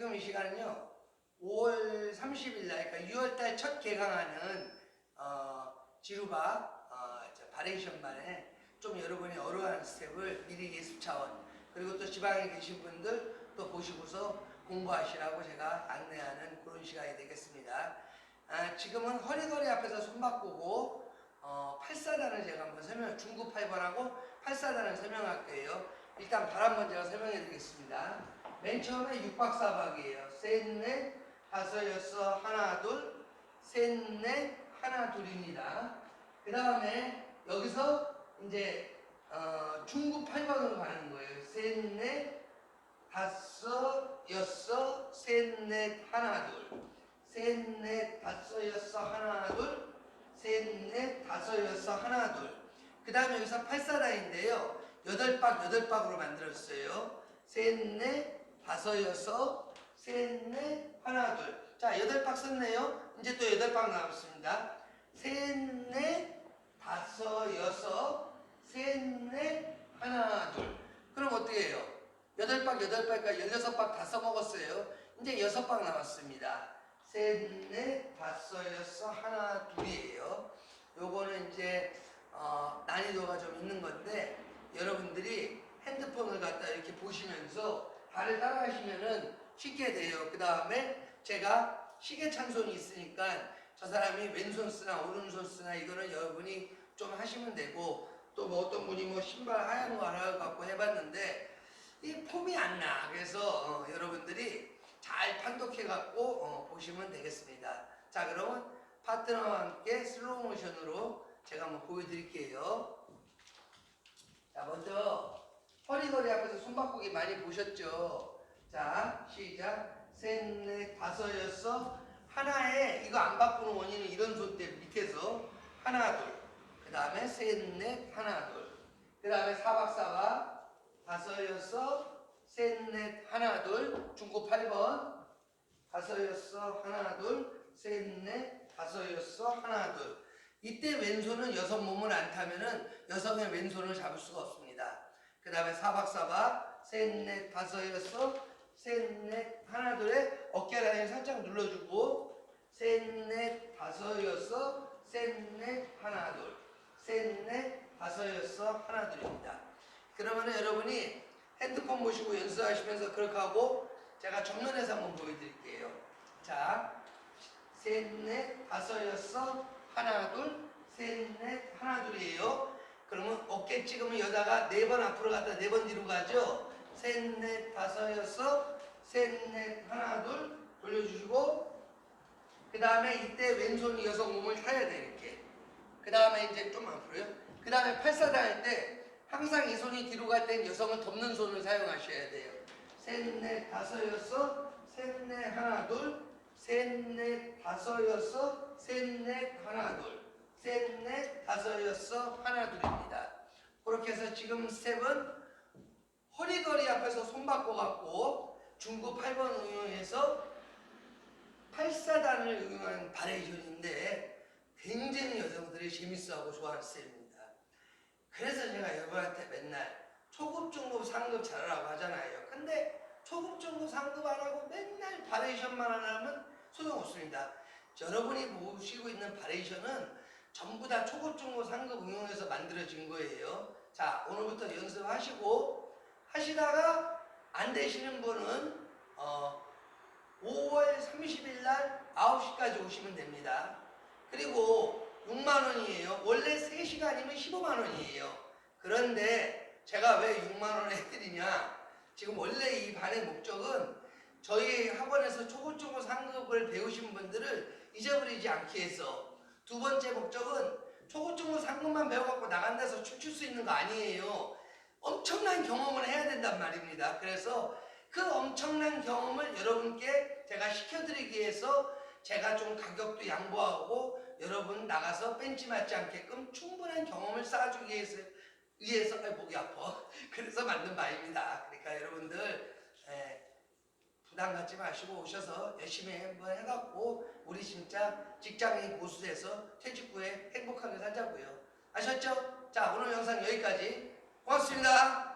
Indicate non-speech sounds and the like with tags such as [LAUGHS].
지금 이 시간은요. 5월 30일 날, 그러니까 6월 달 첫 개강하는 어, 지루바 어, 저 바레이션 반에 좀 여러분이 어려워하는 스텝을 미리 예습 차원 그리고 또 지방에 계신 분들 또 보시고서 공부하시라고 제가 안내하는 그런 시간이 되겠습니다. 아, 지금은 허리거리 앞에서 손 바꾸고 어, 8사단을 제가 한번 설명, 중구 8번하고 8사단을 설명할 거예요. 일단 발 한번 제가 설명해 드리겠습니다. 맨 처음에 육박사박이에요. 셋, 넷, 다섯, 여섯, 하나, 둘, 셋, 넷, 하나, 둘입니다. 그 다음에 여기서 이제 어, 중구 8번으로 가는 거예요. 셋, 넷, 다섯, 여섯, 셋, 넷, 하나, 둘. 셋, 넷, 다섯, 여섯, 하나, 둘. 셋, 넷, 다섯, 여섯, 하나, 둘. 그 다음에 여기서 8사단인데요. 여덟 박, 여덟 박으로 만들었어요. 셋, 넷, 다섯, 여섯, 셋, 넷, 하나, 둘. 자, 여덟 박 썼네요. 이제 또 여덟 박 남았습니다. 셋, 넷, 다섯, 여섯, 셋, 넷, 하나, 둘. 그럼 어떻게 해요? 여덟 박, 여덟 박까지 열여섯 박 다 써먹었어요. 이제 여섯 박 남았습니다. 셋, 넷, 다섯, 여섯, 하나, 둘이에요. 요거는 이제 어, 난이도가 좀 있는 건데 여러분들이 핸드폰을 갖다 이렇게 보시면서 발을 따라 하시면은 쉽게 돼요. 그 다음에 제가 시계 찬손이 있으니까 저 사람이 왼손 쓰나 오른손 쓰나 이거는 여러분이 좀 하시면 되고 또 뭐 어떤 분이 뭐 신발 하얀 거 하나 갖고 해봤는데 이 폼이 안 나. 그래서 어, 여러분들이 잘 판독해 갖고 어, 보시면 되겠습니다. 자 그러면 파트너와 함께 슬로우 모션으로 제가 한번 보여드릴게요. 자 먼저 허리거리 앞에서 손바꾸기 많이 보셨죠? 자 시작. 셋 넷 다섯 여섯. 하나에 이거 안 바꾸는 원인은 이런 손대 밑에서 하나 둘 그 다음에 셋 넷 하나 둘 그 다음에 사박사박 다섯 여섯 셋 넷 하나 둘. 중고 8번. 다섯 여섯 하나 둘 셋 넷 다섯 여섯 하나 둘. 이때 왼손은 여섯 몸을 안 타면은 여성의 왼손을 잡을 수가 없습니다. 그 다음에 사박사박 셋넷 다섯 여섯 셋넷 하나 둘에 어깨 라인 살짝 눌러주고 셋넷 다섯 여섯 셋넷 하나 둘 셋넷 다섯 여섯 하나 둘입니다. 그러면은 여러분이 핸드폰 보시고 연습하시면서 그렇게 하고 제가 정면에서 한번 보여드릴게요. 자, 셋, 넷, 다섯, 여섯, 하나, 둘, 셋, 넷, 하나, 둘이에요. 그러면 어깨 찍으면 여자가 네 번 앞으로 갔다 네 번 뒤로 가죠. 셋, 넷, 다섯, 여섯, 셋, 넷, 하나, 둘 돌려주시고 그 다음에 이때 왼손이 여성 몸을 타야 돼 이렇게. 그 다음에 이제 좀 앞으로요. 그 다음에 팔사단 할때 항상 이 손이 뒤로 갈 땐 여성은 덮는 손을 사용하셔야 돼요. 셋, 넷, 다섯, 여섯, 셋, 넷, 하나, 둘, 셋, 넷, 다섯, 여섯, 셋, 넷, 하나, 둘, 셋, 넷, 다섯, 여섯, 하나, 둘 해서 지금 스텝은 허리거리 앞에서 손 바꿔 갖고 중구 8번 응용해서 8사단을 응용한 바레이션인데 굉장히 여성들이 재밌어하고 좋아하는 스텝입니다. 그래서 제가 여러분한테 맨날 초급, 중급, 상급 잘하라고 하잖아요. 근데 초급, 중급, 상급 안 하고 맨날 바레이션만 안 하면 소용없습니다. 여러분이 보시고 있는 바레이션은 전부 다 초급, 중급, 상급 응용해서 만들어진 거예요. 자, 오늘부터 연습하시고 하시다가 안 되시는 분은 어, 5월 30일 날 9시까지 오시면 됩니다. 그리고 6만 원이에요. 원래 3시간이면 15만 원이에요. 그런데 제가 왜 6만 원을 해드리냐? 지금 원래 이 반의 목적은 저희 학원에서 초고초고 상급을 배우신 분들을 잊어버리지 않기 위해서 두 번째 목적은 초고초고 상급만 배워갖고 나간 데서 춤출 수 있는 거 아니에요. 엄청난 경험을 해야 된단 말입니다. 그래서 그 엄청난 경험을 여러분께 제가 시켜드리기 위해서 제가 좀 가격도 양보하고 여러분 나가서 벤치 맞지 않게끔 충분한 경험을 쌓아주기 위해서 위해서 아, 목이 아파 [LAUGHS] 그래서 만든 바입니다. 그러니까 여러분들 예, 부담 갖지 마시고 오셔서 열심히 한번 해갖고 우리 진짜 직장인 보수돼서 퇴직 후에 행복하게 살자고요. 아셨죠? 자 오늘 영상 여기까지 고맙습니다.